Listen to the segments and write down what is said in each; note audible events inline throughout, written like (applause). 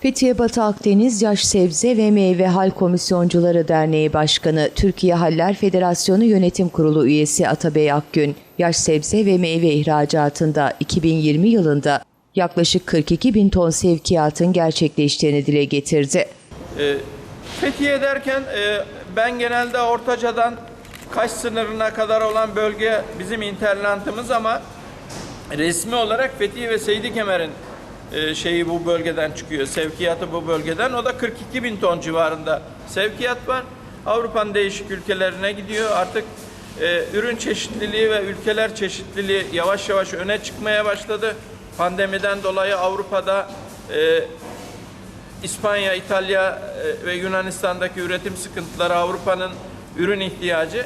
Fethiye Batı Akdeniz Yaş Sebze ve Meyve Hal Komisyoncuları Derneği Başkanı, Türkiye Haller Federasyonu Yönetim Kurulu üyesi Atabey Akgün, yaş sebze ve meyve ihracatında 2020 yılında yaklaşık 42 bin ton sevkiyatın gerçekleştiğini dile getirdi. E, Fethiye derken e, ben genelde Ortaca'dan Kaş sınırına kadar olan bölge bizim interlantımız ama resmi olarak Fethiye ve Seydi Kemer'in e, şeyi bu bölgeden çıkıyor. Sevkiyatı bu bölgeden. O da 42 bin ton civarında sevkiyat var. Avrupa'nın değişik ülkelerine gidiyor. Artık e, ürün çeşitliliği ve ülkeler çeşitliliği yavaş yavaş öne çıkmaya başladı. Pandemiden dolayı Avrupa'da e, İspanya, İtalya e, ve Yunanistan'daki üretim sıkıntıları Avrupa'nın ürün ihtiyacı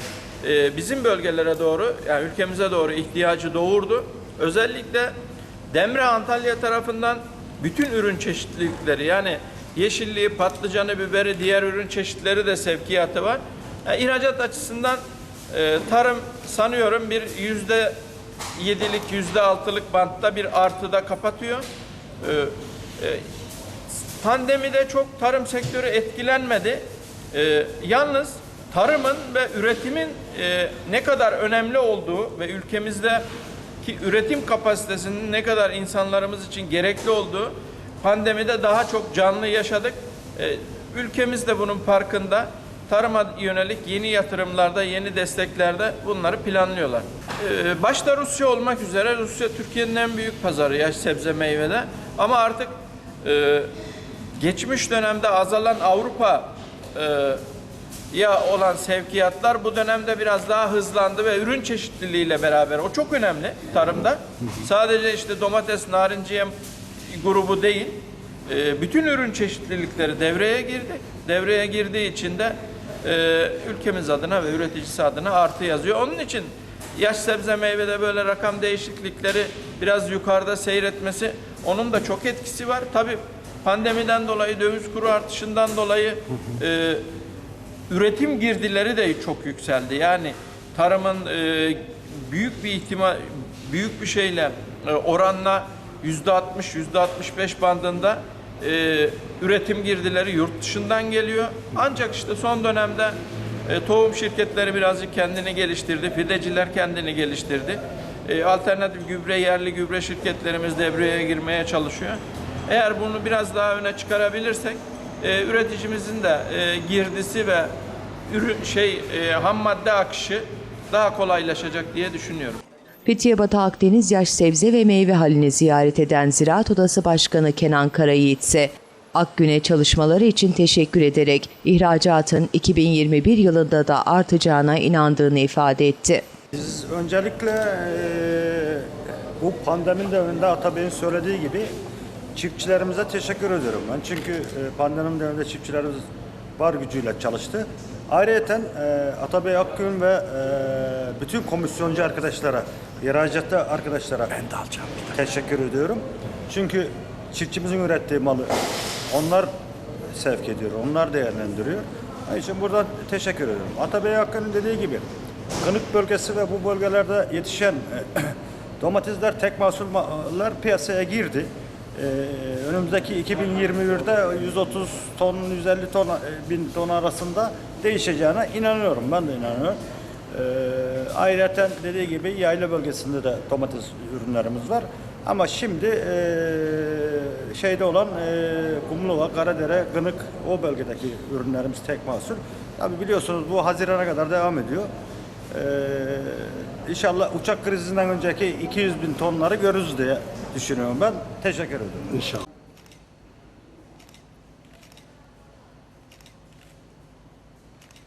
e, bizim bölgelere doğru yani ülkemize doğru ihtiyacı doğurdu. Özellikle Demre Antalya tarafından bütün ürün çeşitlilikleri yani yeşilliği, patlıcanı, biberi, diğer ürün çeşitleri de sevkiyatı var. Yani ihracat açısından e, tarım sanıyorum bir yüzde yedilik, yüzde altılık bantta bir artıda kapatıyor. E, e, Pandemide çok tarım sektörü etkilenmedi. Ee, yalnız tarımın ve üretimin e, ne kadar önemli olduğu ve ülkemizdeki üretim kapasitesinin ne kadar insanlarımız için gerekli olduğu pandemide daha çok canlı yaşadık. Ee, ülkemiz de bunun farkında. Tarıma yönelik yeni yatırımlarda, yeni desteklerde bunları planlıyorlar. Ee, başta Rusya olmak üzere Rusya Türkiye'nin en büyük pazarı yaş sebze meyvede. Ama artık e, geçmiş dönemde azalan Avrupa e, ya olan sevkiyatlar bu dönemde biraz daha hızlandı ve ürün çeşitliliğiyle beraber o çok önemli tarımda. Sadece işte domates, narinciye grubu değil, e, bütün ürün çeşitlilikleri devreye girdi. Devreye girdiği için de e, ülkemiz adına ve üreticisi adına artı yazıyor. Onun için yaş sebze meyvede böyle rakam değişiklikleri biraz yukarıda seyretmesi onun da çok etkisi var. Tabii pandemiden dolayı döviz kuru artışından dolayı e, üretim girdileri de çok yükseldi. Yani tarımın e, büyük bir ihtimal büyük bir şeyle e, oranla yüzde 60 yüzde 65 bandında e, üretim girdileri yurt dışından geliyor. Ancak işte son dönemde e, tohum şirketleri birazcık kendini geliştirdi. Fideciler kendini geliştirdi. E, alternatif gübre, yerli gübre şirketlerimiz devreye girmeye çalışıyor. Eğer bunu biraz daha öne çıkarabilirsek e, üreticimizin de e, girdisi ve ürün şey e, ham madde akışı daha kolaylaşacak diye düşünüyorum. Fethiye Batı Akdeniz Yaş Sebze ve Meyve Halini ziyaret eden Ziraat Odası Başkanı Kenan Karayiğit ise Akgün'e çalışmaları için teşekkür ederek ihracatın 2021 yılında da artacağına inandığını ifade etti. Biz öncelikle eee, bu pandemi döneminde Atabey'in söylediği gibi çiftçilerimize teşekkür ediyorum ben. Çünkü eee, pandemi döneminde çiftçilerimiz var gücüyle çalıştı. Ayrıca Atabey Akgün ve eee, bütün komisyoncu arkadaşlara, ihracatta arkadaşlara ben de alacağım teşekkür ediyorum. Çünkü çiftçimizin ürettiği malı onlar sevk ediyor, onlar değerlendiriyor. Onun için buradan teşekkür ediyorum. Atabey Hakkı'nın dediği gibi Kınık bölgesi ve bu bölgelerde yetişen (clears throat) domatesler, tek mahsuller piyasaya girdi. Ee, önümüzdeki 2021'de 130 ton, 150 ton, e, bin ton arasında değişeceğine inanıyorum. Ben de inanıyorum. Ee, ayrıca dediği gibi yayla bölgesinde de domates ürünlerimiz var. Ama şimdi e, şeyde olan e, Kumluova, Karadere, Gınık o bölgedeki ürünlerimiz tek mahsul. Tabi biliyorsunuz bu Haziran'a kadar devam ediyor. Ee, inşallah uçak krizinden önceki 200 bin tonları görürüz diye düşünüyorum ben. Teşekkür ederim. İnşallah.